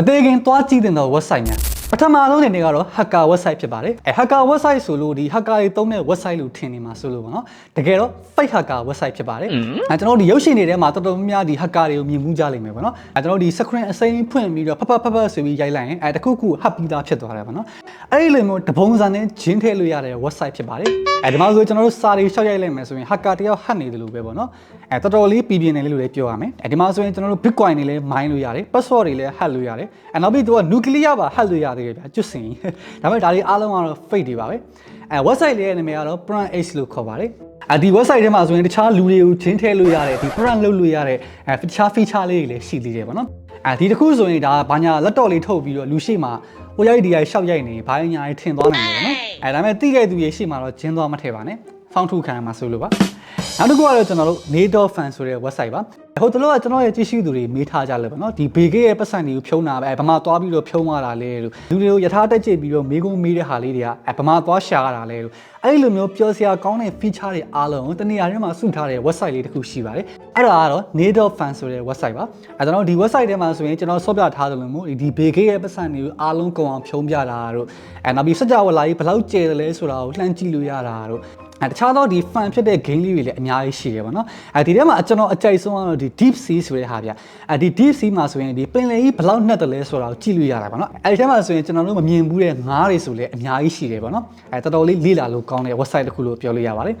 မသေးခင်သွားကြည့်တဲ့ website များ ပထမဆုံးအနေနဲ့ကတော့ hacker website ဖြစ်ပါတယ်အဲ hacker website ဆိုလို့ဒီ hacker တွေသုံးတဲ့ website လို့ထင်နေမှာဆိုလို့ပေါ့နော်တကယ်တော့ fake hacker website ဖြစ်ပါတယ်အဲကျွန်တော်တို့ဒီရုပ်ရှင်တွေထဲမှာတော်တော်များများဒီ hacker တွေကိုမြင်မှုကြလိမ့်မယ်ပေါ့နော်အဲကျွန်တော်တို့ဒီ screen အစိမ်းဖွင့်ပြီးတော့ဖတ်ဖတ်ဖတ်ဖတ်ဆိုပြီးရိုက်လိုက်ရင်အဲတခုခုဟပ်ပြီးသားဖြစ်သွားတယ်ပေါ့နော်အဲ့ဒီလိုမျိုးတပုံစံနဲ့ဂျင်းထည့်လို့ရတဲ့ website ဖြစ်ပါတယ်အဲဒီမှာဆိုကျွန်တော်တို့စာတွေရှောက်ရိုက်လိုက်မယ်ဆိုရင် hacker တယောက်ဟတ်နေတယ်လို့ပဲပေါ့နော်အဲတော်တော်လေးပြည်ပြင်းနေလို့လည်းပြောရမယ်အဲဒီမှာဆိုရင်ကျွန်တော်တို့ bitcoin တွေလည်း mine လို့ရတယ် password တွေလည်းဟတ်လို့ရတယ်အဲနောက်ပြီးတော့ nuclear ပါဟတ်လို့ရတယ်ဗျာကျွတ်စင်ဒါပေမဲ့ဒါတွေအားလုံးကတော့ fake တွေပါပဲအဲ website လေးရဲ့နာမည်ကတော့ prime h လို့ခေါ်ပါတယ်အဒီ website ထဲမှာဆိုရင်တခြားလူတွေကိုချင်းထည့်လို့ရတယ်ဒီ print လုပ်လို့ရတဲ့အဲတခြား feature လေးတွေလည်းရှိသေးတယ်ပေါ့နော်အဲဒီတစ်ခုဆိုရင်ဒါဘာညာလက်တော့လေးထုတ်ပြီးတော့လူရှိမှဟိုရိုက်ဒီရိုက်ရှောက်ရိုက်နေဘာညာကြီးထင်သွားနိုင်တယ်ပေါ့နော်အဲဒါပေမဲ့တိခဲ့သူရဲ့ရှိမှတော့ဂျင်းသွားမထည့်ပါနဲ့ဖောင်းထုခံရမှာဆိုလို့ပါနောက်တစ်ခုကတော့ကျွန်တော်တို့ NATO fan ဆိုတဲ့ website ပါ ဟိုတလို့ကကျွန်တော်ရဲ့ကြည့်ရှုသူတွေမေးထားကြလဲပေါ့နော်ဒီဘေကေရဲ့ပတ်စံတွေကိုဖြုံးတာပဲဗမာသွားပြီးတော့ဖြုံးသွားတာလဲလို့လူတွေကိုယထာတက်ကြည့်ပြီးတော့မေးခွန်းမေးတဲ့ဟာလေးတွေကဗမာသွားရှာရတာလဲလို့အဲ့ဒီလိုမျိုးပြောစရာကောင်းတဲ့ feature တွေအားလုံးကိုတနေရာထဲမှာစုထားတဲ့ website လေးတစ်ခုရှိပါတယ်အဲ့ဒါကတော့ NATO fan ဆိုတဲ့ website ပါအဲကျွန်တော်ဒီ website ထဲမှာဆိုရင်ကျွန်တော်ဆော့ပြထားတယ်လို့မျိုးဒီဘေကေရဲ့ပတ်စံတွေကိုအားလုံးကုန်အောင်ဖြုံးပြတာတို့အဲနောက်ပြီးစကြဝဠာကြီးဘယ်လောက်ကျယ်တယ်လဲဆိုတာကိုလှမ်းကြည့်လို့ရတာတို့အဲတခြားသောဒီ fan ဖြစ်တဲ့ game လေးတွေလည်းအများကြီးရှိတယ်ပေါ့နော်အဲဒီထဲမှာကျွန်တော်အကြိုက်ဆုံးကတော့ဒီ deep sea ဆိုတဲ့ဟာဗျအဲဒီ deep sea မှာဆိုရင်ဒီပင်လယ်ကြီးဘယ်လောက်နှက်တယ်လဲဆိုတာကိုကြည့်လို့ရတာပေါ့နော်အဲဒီထဲမှာဆိုရင်ကျွန်တော်တို့မမြင်ဘူးတဲ့ငါးတွေဆိုလည်းအများကြီးရှိတယ်ပေါ့နော်အဲတော်တော်လေးလေ့လာလို့ကောင်းတဲ့ website တစ်ခုလို့ပြောလို့ရပါတယ်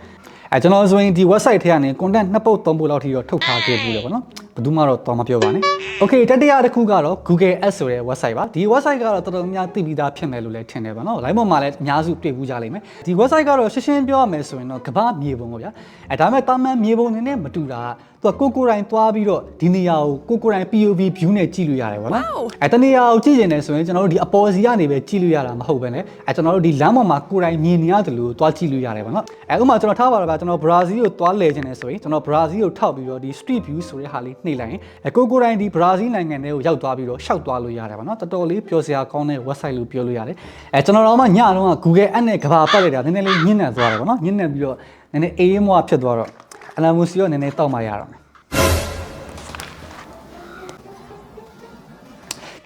အဲကျွန်တော်ဆိုရင်ဒီ website ထဲကနေ content နှစ်ပုတ်သုံးပုတ်လောက်ထိတော့ထုတ်ထားခဲ့ဘူးလေပေါ့နော် ဘယ်သူမှတော့တော့မပြောပါနဲ့ Okay တတိယတစ်ခုကတော့ Google Ads ဆိုတဲ့ website ပါဒီ website ကတော့တော်တော်များများသိပြီးသားဖြစ်မယ်လို့လည်းထင်တယ်ပေါ့နော် line ပေါ်မှာလည်းအများစုတွေ့ဘူးကြလိမ့်မယ်ဒီ website ကတော့ရှင်းရှင်းပြောရမယ်ဆိုရင်တော့ကမ္ဘာမြေပုံပေါ့ဗျာအဲဒါပေမဲ့တာမန်မြေပုံနေနဲ့မတူတာသူကကိုကိုတိုင်းသွားပြီးတော့ဒီနေရာကိုကိုကိုတိုင်း POV view နဲ့ကြည့်လို့ရတယ်ပေါ့နော်အဲတနေရာကိုကြည့်နေတယ်ဆိုရင်ကျွန်တော်တို့ဒီအပေါ်စီကနေပဲကြည့်လို့ရတာမဟုတ်ပဲねအဲကျွန်တော်တို့ဒီလမ်းပေါ်မှာကိုယ်တိုင်မြင်နေရတယ်လို့သွားကြည့်လို့ရတယ်ပေါ့နော်အဲဥပမာကျွန်တော်ထားပါတော့ဗျာကျွန်တော်ဘရာဇီးကိုသွားလဲခြင်းနေဆိုရင်ကျွန်တော်ဘရာဇီးကိုထောက်ပြီးတော့ဒီ street view ဆိုတဲ့ဟာလေးနှိပ်လိုက်ရင်အဲကိုကိုတိုင်းဒီဘရာဇီးနိုင်ငံထဲကိုရောက်သွားပြီးတော့ရှောက်သွားလို့ရတယ်ပေါ့နော်တော်တော်လေးပျော်စရာကောင်းတဲ့ website လို့ပြောလို့ရတယ်အဲကျွန်တော်တော့မှညတော့က Google Ads နဲ့ကဘာပတ်လိုက်တာနည်းနည်းလေးညှင်းနေသွားတယ်ပေါ့နော်ညှင်းနေပြီးတော့နည်းနည်းအေးအေးမွားဖြစ်သွားတော့အလာမူစီရောနည်းနည်းတောက်မှရတော့မယ်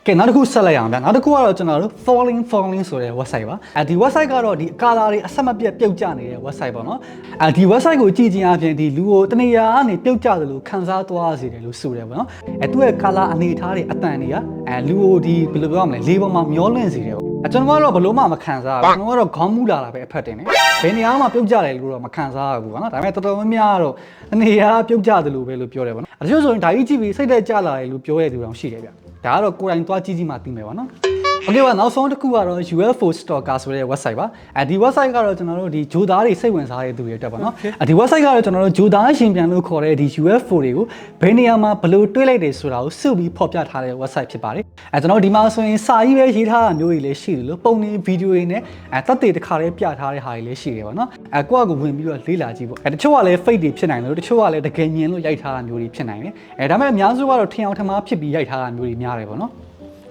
ကဲနောက်တစ်ခုဆက်လိုက်အောင်ဗျာနောက်တစ်ခုကတော့ကျွန်တော်တို့ falling falling ဆိုတဲ့ website ပါအဲဒီ website ကတော့ဒီအကာလာတွေအဆက်မပြတ်ပြုတ်ကျနေတဲ့ website ပေါ့နော်အဲဒီ website ကိုကြည့်ခြင်းအပြင်ဒီလူကိုတနေရာကနေပြုတ်ကျတယ်လို့ခံစားသွားစေတယ်လို့ဆိုတယ်ပေါ့နော်အဲသူ့ရဲ့ color အနေအထားတွေအတန်တွေကအဲလူကိုဒီဘယ်လိုပြောရမလဲလေးပေါ်မှာမျောလင့်စေတယ်ပေါ့အကျွန်တော်ကတော့ဘလို့မှမခံစားဘူးကျွန်တော်ကတော့ခေါင်းမူလာတာပဲအဖက်တင်တယ်ဘယ်နေရာမှပြုတ်ကျတယ်လို့တော့မခံစားရဘူးပေါ့နော်ဒါပေမဲ့တော်တော်များများကတော့တနေရာပြုတ်ကျတယ်လို့ပဲလို့ပြောတယ်ပေါ့နော်အချို့ဆိုရင်ဒါကြီးကြည့်ပြီးစိတ်သက်ကျလာတယ်လို့ပြောရတဲ့သူတောင်ရှိတယ်ဗျ ဒါကတော့ကိုယ်တိုင်သွားကြည့်ကြည့်မှသိမယ်ပါနော် โอเคပါနောက်ဆုံးတစ်ခုကတော့ UFO Stalker ဆိုတဲ့ website ပါအဲဒီ website ကတော့ကျွန်တော်တို့ဒီဂျိုသားတွေစိတ်ဝင်စားတဲ့သူတွေအတွက်ပါနော်အဲဒီ website ကတော့ကျွန်တော်တို့ဂျိုသားရှင်ပြန်လို့ခေါ်တဲ့ဒီ UFO တွေကိုဘယ်နေရာမှာဘယ်လိုတွေးလိုက်တယ်ဆိုတာကိုစုပြီးဖော်ပြထားတဲ့ website ဖြစ်ပါတယ်အဲကျွန်တော်တို့ဒီမှာဆိုရင်စာကြီးပဲရေးထားတာမျိုးတွေလည်းရှိတယ်လို့ပုံနေဗီဒီယိုတွေနဲ့အဲတက်တွေတစ်ခါလေးပြထားတဲ့ဟာတွေလည်းရှိတယ်ပါနော်အဲကိုယ့်အကူဝင်ပြီးတော့လေ့လာကြည့်ပေါ့အဲတချို့ကလည်း fake တွေဖြစ်နိုင်တယ်လို့တချို့ကလည်းတကယ်ညင်လို့ရိုက်ထားတာမျိုးတွေဖြစ်နိုင်တယ်အဲဒါပေမဲ့အများစုကတော့ထင်အောင်ထမှားဖြစ်ပြီးရိုက်ထားတာမျိုးတွေများတယ်ပေါ့နော်အဲ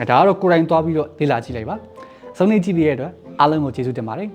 ဒါကတော့ကိုယ်တိုင်သွားပြီးတော့လေ့လာကြည့်လိုက်ပါဆုံးနေကြည့်ပြီးရတဲ့အတွက်အားလုံးကိုကျေးဇူးတင်ပါတယ်